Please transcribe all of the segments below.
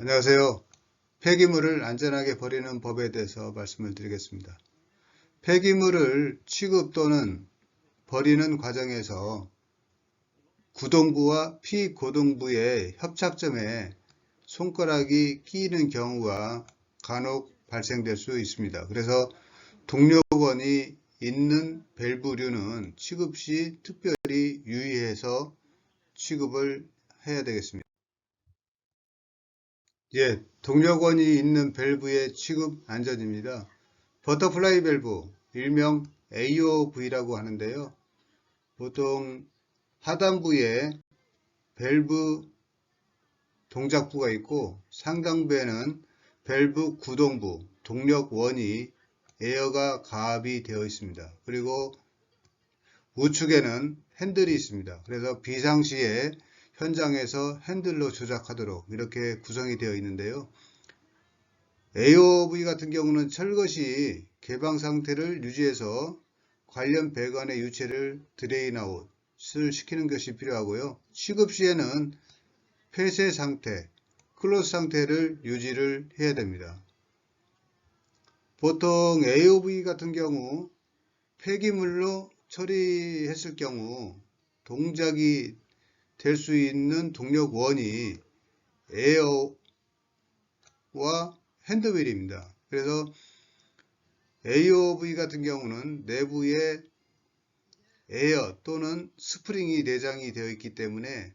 안녕하세요. 폐기물을 안전하게 버리는 법에 대해서 말씀을 드리겠습니다. 폐기물을 취급 또는 버리는 과정에서 구동부와 피고동부의 협착점에 손가락이 끼이는 경우가 간혹 발생될 수 있습니다. 그래서 동력원이 있는 밸브류는 취급 시 특별히 유의해서 취급을 해야 되겠습니다. 예, 동력원이 있는 밸브의 취급 안전입니다. 버터플라이 밸브, 일명 AOV라고 하는데요. 보통 하단부에 밸브 동작부가 있고 상단부에는 밸브 구동부, 동력원이 에어가 가압이 되어 있습니다. 그리고 우측에는 핸들이 있습니다. 그래서 비상시에 현장에서 핸들로 조작하도록 이렇게 구성이 되어 있는데요. AOV 같은 경우는 철것이 개방 상태를 유지해서 관련 배관의 유체를 드레인아웃을 시키는 것이 필요하고요. 취급 시에는 폐쇄 상태, 클로스 상태를 유지를 해야 됩니다. 보통 AOV 같은 경우 폐기물로 처리했을 경우 동작이 될 수 있는 동력 원이 에어와 핸드휠입니다. 그래서 AOV 같은 경우는 내부에 에어 또는 스프링이 내장이 되어 있기 때문에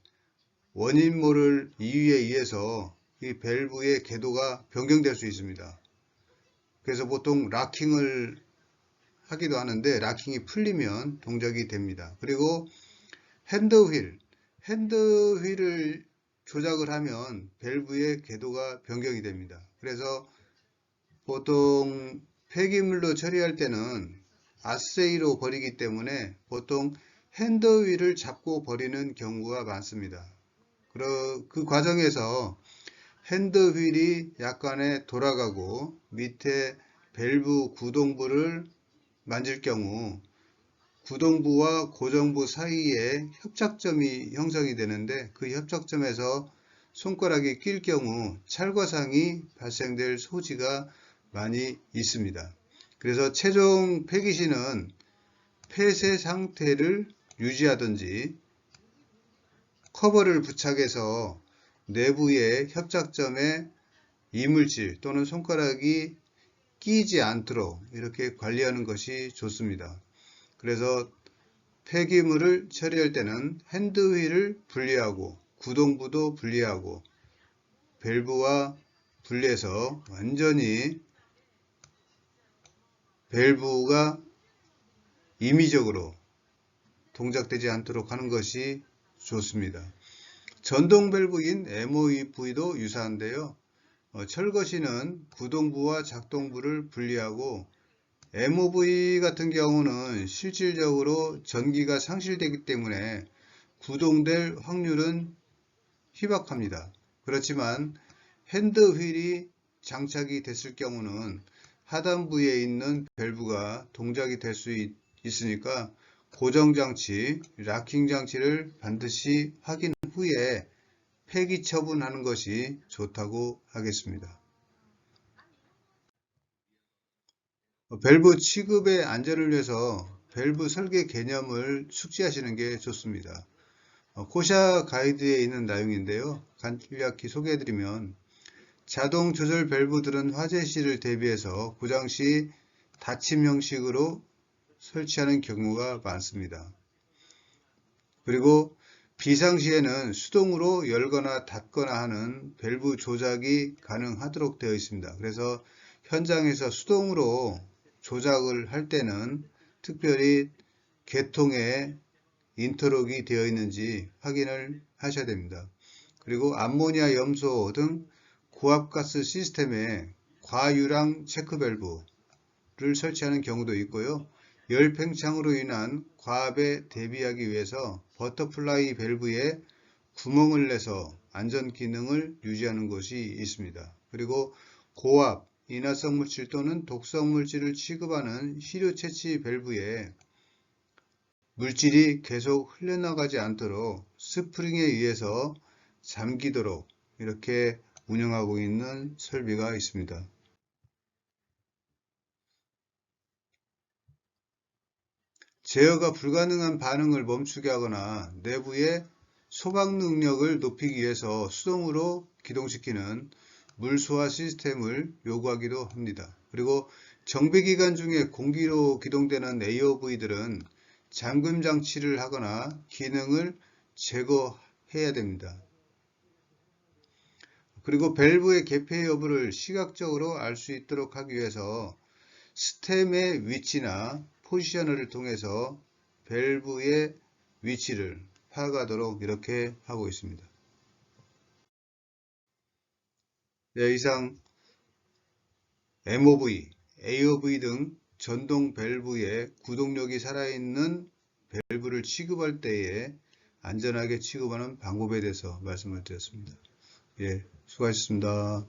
원인 모를 이유에 의해서 이 밸브의 궤도가 변경될 수 있습니다. 그래서 보통 락킹을 하기도 하는데 락킹이 풀리면 동작이 됩니다. 그리고 핸드휠, 핸드휠을 조작을 하면 밸브의 궤도가 변경이 됩니다. 그래서 보통 폐기물로 처리할 때는 아세이로 버리기 때문에 보통 핸드휠을 잡고 버리는 경우가 많습니다. 그 과정에서 핸드휠이 약간의 돌아가고 밑에 밸브 구동부를 만질 경우 구동부와 고정부 사이에 협착점이 형성이 되는데 그 협착점에서 손가락이 낄 경우 찰과상이 발생될 소지가 많이 있습니다. 그래서 최종 폐기시는 폐쇄 상태를 유지하든지 커버를 부착해서 내부의 협착점에 이물질 또는 손가락이 끼지 않도록 이렇게 관리하는 것이 좋습니다. 그래서 폐기물을 처리할 때는 핸드휠을 분리하고 구동부도 분리하고 밸브와 분리해서 완전히 밸브가 임의적으로 동작되지 않도록 하는 것이 좋습니다. 전동 밸브인 MOEV도 유사한데요. 어, 철거시는 구동부와 작동부를 분리하고 MOV 같은 경우는 실질적으로 전기가 상실되기 때문에 구동될 확률은 희박합니다. 그렇지만 핸드휠이 장착이 됐을 경우는 하단부에 있는 밸브가 동작이 될 수 있으니까 고정장치, 락킹장치를 반드시 확인 후에 폐기 처분하는 것이 좋다고 하겠습니다. 밸브 취급의 안전을 위해서 밸브 설계 개념을 숙지하시는 게 좋습니다. 코샤 가이드에 있는 내용인데요. 간략히 소개해드리면 자동 조절 밸브들은 화재 시를 대비해서 고장 시 닫힘 형식으로 설치하는 경우가 많습니다. 그리고 비상시에는 수동으로 열거나 닫거나 하는 밸브 조작이 가능하도록 되어 있습니다. 그래서 현장에서 수동으로 조작을 할 때는 특별히 개통에 인터록이 되어 있는지 확인을 하셔야 됩니다. 그리고 암모니아 염소 등 고압가스 시스템에 과유랑 체크 밸브를 설치하는 경우도 있고요. 열 팽창으로 인한 과압에 대비하기 위해서 버터플라이 밸브에 구멍을 내서 안전 기능을 유지하는 것이 있습니다. 그리고 고압, 인화성 물질 또는 독성 물질을 취급하는 시료 채취 밸브에 물질이 계속 흘러나가지 않도록 스프링에 의해서 잠기도록 이렇게 운영하고 있는 설비가 있습니다. 제어가 불가능한 반응을 멈추게 하거나 내부의 소각 능력을 높이기 위해서 수동으로 기동시키는 물소화 시스템을 요구하기도 합니다. 그리고 정비기간 중에 공기로 기동되는 AOV들은 잠금 장치를 하거나 기능을 제거해야 됩니다. 그리고 밸브의 개폐 여부를 시각적으로 알 수 있도록 하기 위해서 스템의 위치나 포지셔너를 통해서 밸브의 위치를 파악하도록 이렇게 하고 있습니다. 이상 MOV, AOV 등 전동 밸브의 구동력이 살아있는 밸브를 취급할 때에 안전하게 취급하는 방법에 대해서 말씀을 드렸습니다. 예, 수고하셨습니다.